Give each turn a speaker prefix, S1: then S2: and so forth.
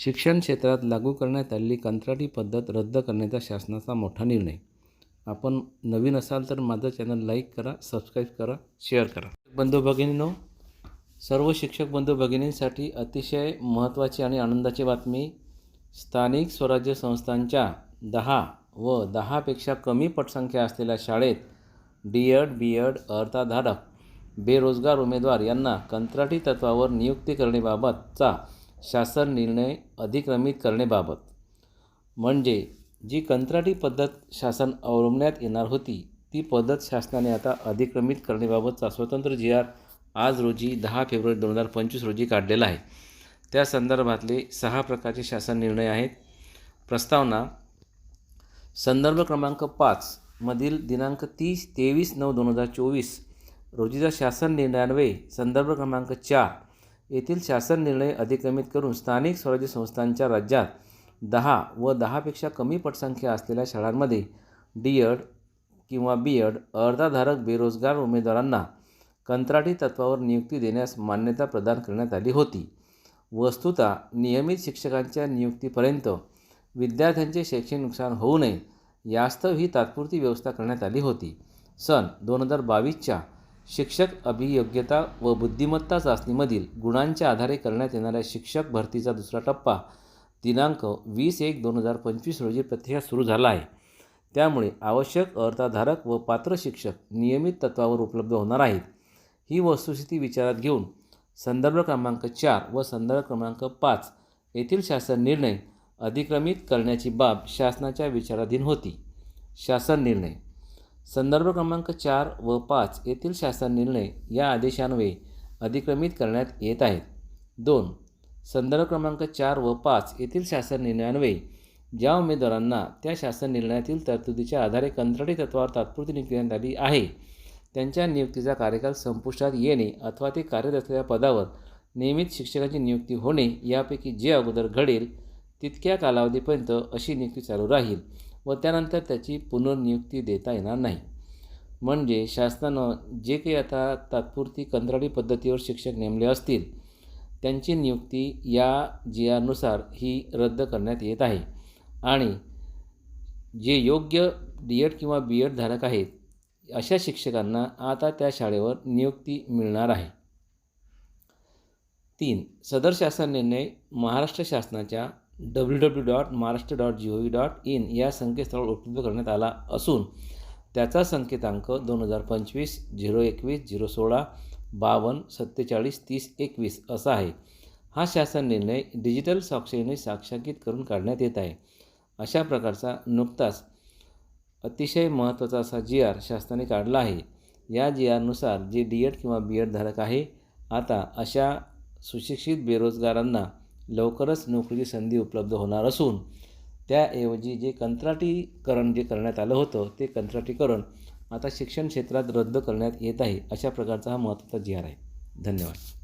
S1: शिक्षण क्षेत्रात लागू करण्यात आलेली कंत्राटी पद्धत रद्द करण्याचा शासनाचा मोठा निर्णय. आपण नवीन असाल तर माझं चॅनल लाईक करा सबस्क्राईब करा शेअर करा. बंधू भगिनींनो सर्व शिक्षक बंधू भगिनींसाठी अतिशय महत्त्वाची आणि आनंदाची बातमी. स्थानिक स्वराज्य संस्थांच्या दहा व दहापेक्षा कमी पटसंख्या असलेल्या शाळेत डी एड बी एड अर्थाधारक बेरोजगार उमेदवार यांना कंत्राटी तत्वावर नियुक्ती करण्याबाबतचा शासन निर्णय अधिक्रमित करणेबाबत म्हणजे जी कंत्राटी पद्धत शासन अवलंबण्यात येणार होती ती पद्धत शासनाने आता अधिक्रमित करण्याबाबतचा स्वतंत्र जी आर आज रोजी दहा फेब्रुवारी दोन हजार पंचवीस रोजी काढलेला आहे. त्या संदर्भातले सहा प्रकारचे शासन निर्णय आहेत. प्रस्तावना संदर्भ क्रमांक पाच मधील दिनांक तीस तेवीस नऊ दोन हजार चोवीस रोजीचा शासन निर्णयान्वये संदर्भ क्रमांक चार येथील शासन निर्णय अधिक्रमित करून स्थानिक स्वराज्य संस्थांच्या राज्यात दहा व दहापेक्षा कमी पटसंख्या असलेल्या शाळांमध्ये डी एड किंवा बी एड अर्धाधारक बेरोजगार उमेदवारांना कंत्राटी तत्वावर नियुक्ती देण्यास मान्यता प्रदान करण्यात आली होती. वस्तुतः नियमित शिक्षकांच्या नियुक्तीपर्यंत विद्यार्थ्यांचे शैक्षणिक नुकसान होऊ नये यास्तव ही तात्पुरती व्यवस्था करण्यात आली होती. सन दोन हजार बावीसच्या शिक्षक अभियोग्यता व बुद्धिमत्ता चाचणीमधील गुणांच्या आधारे करण्यात येणाऱ्या शिक्षक भरतीचा दुसरा टप्पा दिनांक वीस एक दोन हजार पंचवीस रोजी प्रक्रिया सुरू झाला आहे. त्यामुळे आवश्यक अर्थाधारक व पात्र शिक्षक नियमित तत्वावर उपलब्ध होणार आहेत. ही वस्तुस्थिती विचारात घेऊन संदर्भ क्रमांक चार व संदर्भ क्रमांक पाच येथील शासन निर्णय अधिक्रमित करण्याची बाब शासनाच्या विचाराधीन होती. शासन निर्णय संदर्भ क्रमांक चार व पाच येथील शासन निर्णय या आदेशान्वये अधिक्रमित करण्यात येत आहेत. दोन संदर्भ क्रमांक चार व पाच येथील शासन निर्णयान्वये ज्या उमेदवारांना त्या शासन निर्णयातील तरतुदीच्या आधारे कंत्राटी तत्वावर तात्पुरती नियुक्ती देण्यात आली आहे त्यांच्या नियुक्तीचा कार्यकाल संपुष्टात येणे अथवा ते कार्यरत असलेल्या पदावर नियमित शिक्षकांची नियुक्ती होणे यापैकी जे अगोदर घडेल तितक्या कालावधीपर्यंत अशी नियुक्ती चालू राहील. व त्यानंतर त्याची पुनर्नियुक्ती देता येणार नाही. म्हणजे शासनानं जे काही आता तात्पुरती कंत्राटी पद्धतीवर शिक्षक नेमले असतील त्यांची नियुक्ती या जी आरनुसार ही रद्द करण्यात येत आहे. आणि जे योग्य डी एड किंवा बी एड धारक आहेत अशा शिक्षकांना आता त्या शाळेवर नियुक्ती मिळणार आहे. तीन सदर शासन निर्णय महाराष्ट्र शासनाच्या W W dot Maharashtra dot G O V dot in या संकेतस्थळावर उपलब्ध करण्यात आला असून त्याचा संकेतांक दोन हजार पंचवीस झिरो एकवीस झिरो सोळा बावन्न सत्तेचाळीस तीस एकवीस असा आहे. हा शासन निर्णय डिजिटल साक्षीने साक्षांकित करून काढण्यात येत आहे. अशा प्रकारचा नुकताच अतिशय महत्त्वाचा असा जी आर शासनाने काढला आहे. या जी आरनुसार जे डी एड किंवा बी एड धारक आहे आता अशा सुशिक्षित बेरोजगारांना लवकरच नोकरीची संधी उपलब्ध होणार असून त्याऐवजी जे कंत्राटीकरण जे करण्यात आलं होतं ते कंत्राटीकरण आता शिक्षण क्षेत्रात रद्द करण्यात येत आहे अशा प्रकारचा हा महत्त्वाचा जिहार आहे. धन्यवाद.